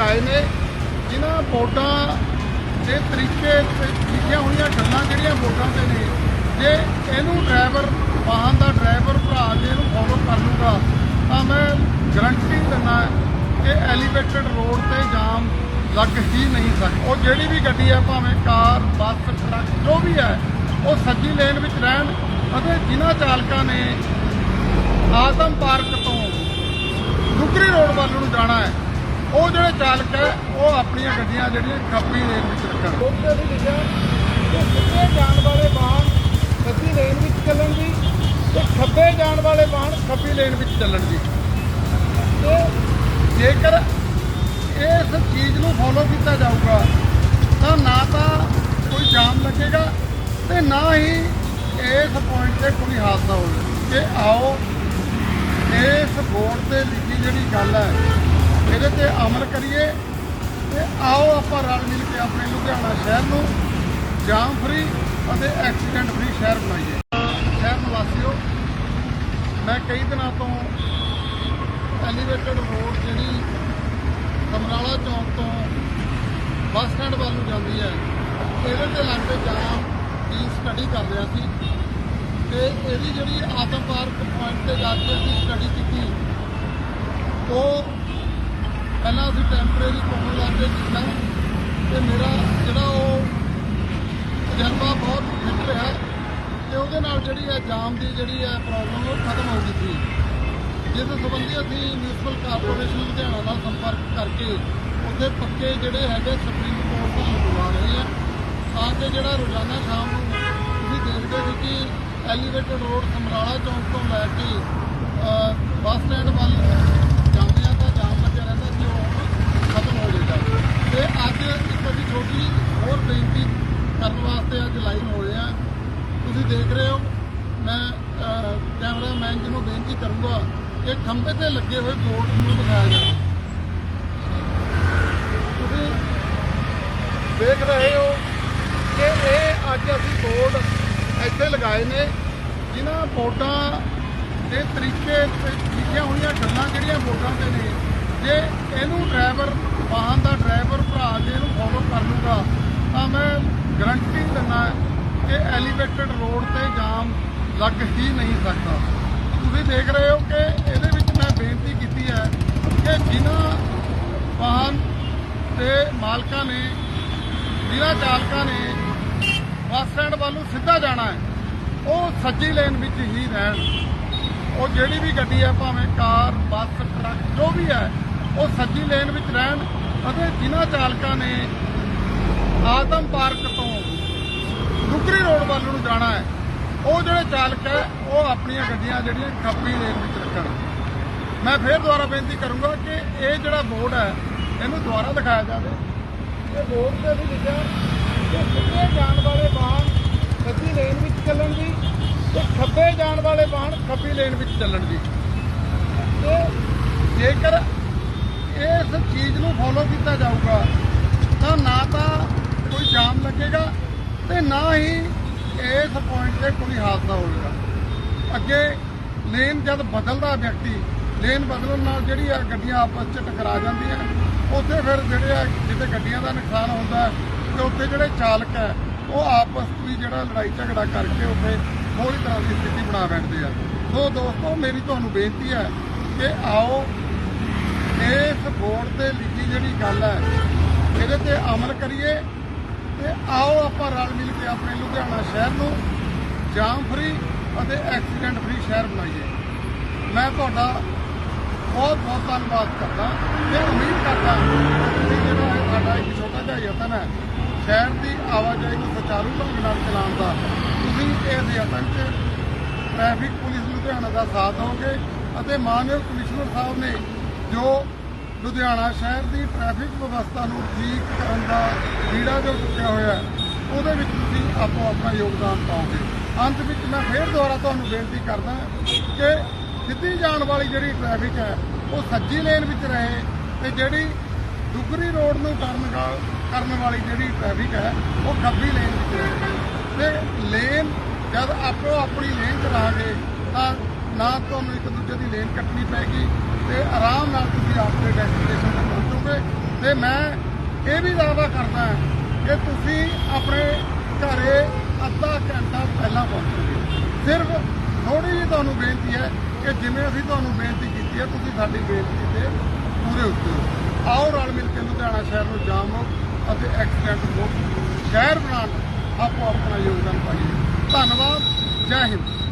ਆਏ ਨੇ, ਜਿਨ੍ਹਾਂ ਬੋਰਡਾਂ ਦੇ ਤਰੀਕੇ ਲਿਖੀਆਂ ਹੋਈਆਂ ਗੱਲਾਂ ਜਿਹੜੀਆਂ ਬੋਰਡਾਂ ਤੇ ਨੇ, ਜੇ ਇਹਨੂੰ ਡਰਾਈਵਰ ਵਾਹਨ ਦਾ ਡਰਾਈਵਰ ਭਰਾ ਜੇ ਇਹਨੂੰ ਫੋਲੋ ਕਰ ਲੂਗਾ ਤਾਂ ਮੈਂ ਗਰੰਟੀ ਦਿੰਦਾ ਕਿ ਐਲੀਵੇਟਡ ਰੋਡ ਤੇ ਜਾਮ ਲੱਗ ਹੀ ਨਹੀਂ ਸਕਦਾ। ਉਹ ਜਿਹੜੀ ਵੀ ਗੱਡੀ ਹੈ, ਭਾਵੇਂ ਕਾਰ, ਬੱਸ, ਟਰੱਕ, ਜੋ ਵੀ ਹੈ, ਉਹ ਸੱਜੀ ਲੇਨ ਵਿੱਚ ਰਹਿਣ, ਅਤੇ ਜਿਨ੍ਹਾਂ ਚਾਲਕਾਂ ਨੇ ਆਦਮ ਪਾਰਕ ਤੋਂ ਦੁਗਰੀ ਰੋਡ ਵੱਲ ਨੂੰ ਜਾਣਾ ਹੈ ਉਹ ਜਿਹੜੇ ਚਾਲਕ ਹੈ, ਉਹ ਆਪਣੀਆਂ ਗੱਡੀਆਂ ਜਿਹੜੀਆਂ ਖੱਬੀ ਲੇਨ ਵਿੱਚ ਰੱਖਣ। ਉੱਤੇ ਵੀ ਲਿਖਿਆ ਕਿ ਸਿੱਧੇ ਜਾਣ ਵਾਲੇ ਵਾਹਨ ਸੱਜੀ ਲੇਨ ਵਿੱਚ ਚੱਲਣ ਦੀ ਤੇ ਖੱਬੇ ਜਾਣ ਵਾਲੇ ਵਾਹਨ ਖੱਬੀ ਲੇਨ ਵਿੱਚ ਚੱਲਣ ਦੀ ਤੇ ਜੇਕਰ ਇਸ ਚੀਜ਼ ਨੂੰ ਫੋਲੋ ਕੀਤਾ ਜਾਊਗਾ, ਤਾਂ ਨਾ ਤਾਂ ਕੋਈ ਜਾਮ ਲੱਗੇਗਾ ਤੇ ਨਾ ਹੀ ਇਸ ਪੁਆਇੰਟ ਤੇ ਕੋਈ ਹਾਦਸਾ ਹੋਵੇ। ਕਿ ਆਓ, ਇਸ ਬੋਰਡ ਤੇ ਲਿਖੀ ਜਿਹੜੀ ਗੱਲ ਹੈ ਇਹਦੇ ਤੇ ਅਮਲ ਕਰੀਏ ਤੇ ਆਓ ਆਪਾਂ ਰਲ ਮਿਲ ਕੇ ਆਪਣੇ ਲੁਧਿਆਣਾ ਸ਼ਹਿਰ ਨੂੰ ਜਾਮ ਫਰੀ ਅਤੇ ਐਕਸੀਡੈਂਟ ਫਰੀ ਸ਼ਹਿਰ ਬਣਾਈਏ। ਸ਼ਹਿਰ ਨਿਵਾਸੀਓ, ਮੈਂ ਕਈ ਦਿਨਾਂ ਤੋਂ ਐਲੀਵੇਟਡ ਰੋਡ ਜਿਹੜੀ ਕਮਰਾਲਾ ਚੌਂਕ ਤੋਂ ਬੱਸ ਸਟੈਂਡ ਵੱਲ ਨੂੰ ਜਾਂਦੀ ਹੈ, ਇਹਦੇ ਤੇ ਲੱਗਦੇ ਜਾਮ ਦੀ ਸਟੱਡੀ ਕਰ ਰਿਹਾ ਸੀ। ਤੇ ਇਹਦੀ ਜਿਹੜੀ ਆਤਮ ਪਾਰਕ ਪੁਆਇੰਟ ਤੇ ਜਾ ਕੇ ਅਸੀਂ ਸਟੱਡੀ ਕੀਤੀ, ਉਹ ਪਹਿਲਾਂ ਅਸੀਂ ਟੈਂਪਰੇਰੀ ਕੋਲ ਲਾ ਕੇ ਕੀਤਾ ਤੇ ਮੇਰਾ ਜਿਹੜਾ ਉਹ ਤਜਰਬਾ ਬਹੁਤ ਫਿੱਟ ਰਿਹਾ ਤੇ ਉਹਦੇ ਨਾਲ ਜਿਹੜੀ ਹੈ ਜਾਮ ਦੀ ਜਿਹੜੀ ਹੈ ਪ੍ਰੋਬਲਮ ਉਹ ਖਤਮ ਹੋ ਗਈ ਸੀ। ਜਿਸ ਸੰਬੰਧੀ ਅਸੀਂ ਮਿਊਨਿਸਪਲ ਕਾਰਪੋਰੇਸ਼ਨ ਲੁਧਿਆਣਾ ਨਾਲ ਸੰਪਰਕ ਕਰਕੇ ਉੱਥੇ ਪੱਕੇ ਜਿਹੜੇ ਹੈਗੇ ਸੁਪਰੀਮ ਕੋਰਟ ਤੋਂ ਲਗਵਾ ਰਹੇ ਆ ਤਾਂ ਕਿ ਜਿਹੜਾ ਰੋਜ਼ਾਨਾ ਸ਼ਾਮ ਨੂੰ ਤੁਸੀਂ ਦੇਖਦੇ ਹੋ ਕਿ ਐਲੀਵੇਟਡ ਰੋਡ ਸਮਰਾਲਾ ਚੌਂਕ ਤੋਂ ਲੈ ਕੇ ਬੱਸ ਸਟੈਂਡ ਵੱਲ ਜਾਂਦੇ ਆ ਤਾਂ ਜਾਮ ਲੱਗਿਆ ਰਹਿੰਦਾ ਸੀ ਉਹ ਖਤਮ ਹੋ ਜਾਏਗਾ ਤੇ ਅੱਜ ਇੱਕ ਅਸੀਂ ਛੋਟੀ ਹੋਰ ਬੇਨਤੀ ਕਰਨ ਵਾਸਤੇ ਅੱਜ ਲਾਈਵ ਹੋਏ ਆ ਤੁਸੀਂ ਦੇਖ ਰਹੇ ਹੋ। ਮੈਂ ਕੈਮਰਾਮੈਨ ਜੀ ਨੂੰ ਬੇਨਤੀ ਕਰੂੰਗਾ ਕਿ ਖੰਭੇ ਤੇ ਲੱਗੇ ਹੋਏ ਬੋਰਡ ਨੂੰ ਦਿਖਾਇਆ ਜਾਵੇ। ਤੁਸੀਂ ਦੇਖ ਰਹੇ ਹੋ ਕਿ ਇਹ ਅੱਜ ਅਸੀਂ ਬੋਰਡ ਇੱਥੇ ਲਗਾਏ ਨੇ, ਜਿਨ੍ਹਾਂ ਬੋਰਡਾਂ ਦੇ ਤਰੀਕੇ ਤੇ ਲਿਖੀਆਂ ਹੋਈਆਂ ਗੱਲਾਂ ਜਿਹੜੀਆਂ ਬੋਰਡਾਂ ਤੇ ਨੇ। ਜੇ ਇਹਨੂੰ ਡਰਾਈਵਰ ਵਾਹਨ ਦਾ ਡਰਾਈਵਰ ਭਰਾ ਜੇ ਇਹਨੂੰ ਫੋਲੋ ਕਰ ਲੂਗਾ ਤਾਂ ਮੈਂ ਗਰੰਟੀ ਦਿੰਦਾ ਕਿ ਐਲੀਵੇਟਡ ਰੋਡ ਤੇ ਜਾਮ ਲੱਗ ਹੀ ਨਹੀਂ ਸਕਦਾ। ਤੁਸੀਂ ਦੇਖ ਰਹੇ ਹੋ ਕਿ ਇਹਦੇ ਵਿੱਚ ਮੈਂ ਬੇਨਤੀ ਕੀਤੀ ਹੈ ਕਿ ਜਿਨ੍ਹਾਂ ਵਾਹਨ ਦੇ ਮਾਲਕਾਂ ਨੇ, ਜਿਨ੍ਹਾਂ ਚਾਲਕਾਂ ਨੇ ਬੱਸ ਸਟੈਂਡ ਵੱਲ ਨੂੰ ਸਿੱਧਾ ਜਾਣਾ ਹੈ, ਉਹ ਸੱਜੀ ਲੇਨ ਵਿੱਚ ਹੀ ਰਹਿਣ। ਉਹ ਜਿਹੜੀ ਵੀ ਗੱਡੀ ਹੈ, ਭਾਵੇਂ ਕਾਰ, ਬੱਸ, ਟਰੱਕ, ਜੋ ਵੀ ਹੈ, ਉਹ ਸੱਜੀ ਲੇਨ ਵਿੱਚ ਰਹਿਣ ਅਤੇ ਜਿਨ੍ਹਾਂ ਚਾਲਕਾਂ ਨੇ ਆਦਮ ਪਾਰਕ ਤੋਂ ਦੁਗਰੀ ਰੋਡ ਵੱਲ ਨੂੰ ਜਾਣਾ ਹੈ। ਉਹ ਜਿਹੜੇ ਚਾਲਕ ਹੈ, ਉਹ ਆਪਣੀਆਂ ਗੱਡੀਆਂ ਜਿਹੜੀਆਂ ਖੱਬੀ ਲੇਨ ਵਿੱਚ ਰੱਖਣ। ਮੈਂ ਫੇਰ ਦੁਬਾਰਾ ਬੇਨਤੀ ਕਰੂੰਗਾ ਕਿ ਇਹ ਜਿਹੜਾ ਬੋਰਡ ਹੈ, ਇਹਨੂੰ ਦੁਬਾਰਾ ਦਿਖਾਇਆ ਜਾਵੇ। ਇਹ ਬੋਰਡ ਤੇ ਵੀ ਲਿਖਿਆ ਕਿ ਸਿੱਧੇ ਜਾਣ ਵਾਲੇ ਵਾਹਨ ਸੱਜੀ ਲੇਨ ਵਿੱਚ ਚੱਲਣ ਦੀ ਤੇ ਖੱਬੇ ਜਾਣ ਵਾਲੇ ਵਾਹਨ ਖੱਬੀ ਲੇਨ ਵਿੱਚ ਚੱਲਣ ਦੀ। ਤੇ ਜੇਕਰ ਇਸ ਚੀਜ਼ ਨੂੰ ਫੋਲੋ ਕੀਤਾ ਜਾਊਗਾ, ਤਾਂ ਨਾ ਤਾਂ ਕੋਈ ਜਾਮ ਲੱਗੇਗਾ ਤੇ ਨਾ ਹੀ ਇਸ ਪੁਆਇੰਟ ਤੇ ਕੋਈ ਹਾਦਸਾ ਹੋਵੇਗਾ ਅੱਗੇ ਲੇਨ ਜਦ ਬਦਲਦਾ ਵਿਅਕਤੀ ਲੇਨ ਬਦਲਣ ਨਾਲ ਜਿਹੜੀ ਆ ਗੱਡੀਆਂ ਆਪਸ 'ਚ ਟਕਰਾ ਜਾਂਦੀਆਂ ਉੱਥੇ ਫਿਰ ਜਿਹੜੇ ਆ ਜਿੱਥੇ ਗੱਡੀਆਂ ਦਾ ਨੁਕਸਾਨ ਹੁੰਦਾ ਹੈ, ਤੇ ਉੱਥੇ ਜਿਹੜੇ ਚਾਲਕ ਹੈ ਉਹ ਆਪਸ ਵਿੱਚ ਜਿਹੜਾ ਲੜਾਈ ਝਗੜਾ ਕਰਕੇ ਉੱਥੇ ਥੋੜੀ ਤਰ੍ਹਾਂ ਦੀ ਸਥਿਤੀ ਬਣਾ ਬੈਠਦੇ ਆ। ਸੋ ਦੋਸਤੋ ਮੇਰੀ ਤੁਹਾਨੂੰ ਬੇਨਤੀ ਹੈ ਕਿ ਆਓ ਇਸ ਬੋਰਡ ਤੇ ਲਿਖੀ ਜਿਹੜੀ ਗੱਲ ਹੈ ਇਹਦੇ ਤੇ ਅਮਲ ਕਰੀਏ। ਤੇ ਆਓ ਆਪਾਂ ਰਲ ਮਿਲ ਕੇ ਆਪਣੇ ਲੁਧਿਆਣਾ ਸ਼ਹਿਰ ਨੂੰ ਜਾਮ ਫਰੀ ਅਤੇ ਐਕਸੀਡੈਂਟ ਫਰੀ ਸ਼ਹਿਰ ਬਣਾਈਏ। ਮੈਂ ਤੁਹਾਡਾ ਬਹੁਤ ਬਹੁਤ ਧੰਨਵਾਦ ਕਰਦਾ ਤੇ ਉਮੀਦ ਕਰਦਾ ਕਿ ਤੁਸੀਂ ਜਿਹੜਾ ਸਾਡਾ ਇੱਕ ਛੋਟਾ ਜਿਹਾ ਯਤਨ ਹੈ, ਸ਼ਹਿਰ ਦੀ ਆਵਾਜਾਈ ਨੂੰ ਸੁਚਾਰੂ ਢੰਗ ਨਾਲ ਚਲਾਉਣ ਦਾ, ਤੁਸੀਂ ਇਸ ਯਤਨ 'ਚ ਟ੍ਰੈਫਿਕ ਪੁਲਿਸ ਲੁਧਿਆਣਾ ਦਾ ਸਾਥ ਦਿਓਗੇ ਅਤੇ ਮਾਨਯੋਗ ਕਮਿਸ਼ਨਰ ਸਾਹਿਬ ਨੇ ਜੋ ਲੁਧਿਆਣਾ ਸ਼ਹਿਰ ਦੀ ਟ੍ਰੈਫਿਕ ਵਿਵਸਥਾ ਨੂੰ ਠੀਕ ਕਰਨ ਦਾ ਲੀੜਾ ਜੋ ਚੁੱਕਿਆ ਹੋਇਆ ਉਹਦੇ ਵਿੱਚ ਤੁਸੀਂ ਆਪੋ ਆਪਣਾ ਯੋਗਦਾਨ ਪਾਓਗੇ। ਅੰਤ ਵਿੱਚ ਮੈਂ ਫੇਰ ਦੁਬਾਰਾ ਤੁਹਾਨੂੰ ਬੇਨਤੀ ਕਰਦਾ ਕਿ ਸਿੱਧੀ ਜਾਣ ਵਾਲੀ ਜਿਹੜੀ ਟ੍ਰੈਫਿਕ ਹੈ, ਉਹ ਸੱਜੀ ਲੇਨ ਵਿੱਚ ਰਹੇ ਤੇ ਜਿਹੜੀ ਦੁਗਰੀ ਰੋਡ ਨੂੰ ਟਰਨ ਕਰਨ ਵਾਲੀ ਜਿਹੜੀ ਟ੍ਰੈਫਿਕ ਹੈ, ਉਹ ਖੱਬੀ ਲੇਨ ਵਿੱਚ ਰਹੇ। ਤੇ ਲੇਨ ਜਦ ਆਪੋ ਆਪਣੀ ਲੇਨ ਚਲਾਗੇ ਤਾਂ ਨਾ ਤੁਹਾਨੂੰ ਇੱਕ ਦੂਜੇ ਦੀ ਲੇਨ ਕੱਟਣੀ ਪੈਗੀ ਤੇ ਆਰਾਮ ਨਾਲ ਤੁਸੀਂ ਆਪਣੇ ਡੈਸਟੀਨੇਸ਼ਨ ਤੇ ਪਹੁੰਚੋਗੇ। ਤੇ ਮੈਂ ਇਹ ਵੀ ਦਾਅਵਾ ਕਰਦਾ ਹੈ ਕਿ ਤੁਸੀਂ ਆਪਣੇ ਘਰੇ ਅੱਧਾ ਘੰਟਾ ਪਹਿਲਾਂ ਪਹੁੰਚੋਗੇ। ਸਿਰਫ ਥੋੜੀ ਜਿਹੀ ਤੁਹਾਨੂੰ ਬੇਨਤੀ ਹੈ ਕਿ ਜਿਵੇਂ ਅਸੀਂ ਤੁਹਾਨੂੰ ਬੇਨਤੀ ਕੀਤੀ ਹੈ, ਤੁਸੀਂ ਸਾਡੀ ਬੇਨਤੀ ਤੇ ਪੂਰੇ ਉਤਰੋ ਆਓ ਰਲ ਮਿਲ ਕੇ ਲੁਧਿਆਣਾ ਸ਼ਹਿਰ ਨੂੰ ਜਾਮ ਮੁਕਤ ਅਤੇ ਐਕਸੀਡੈਂਟ ਮੁਕਤ ਸ਼ਹਿਰ ਬਣਾਉਣ ਆਪੋ ਆਪਣਾ ਯੋਗਦਾਨ ਪਾਈਏ। ਧੰਨਵਾਦ। ਜੈ ਹਿੰਦ।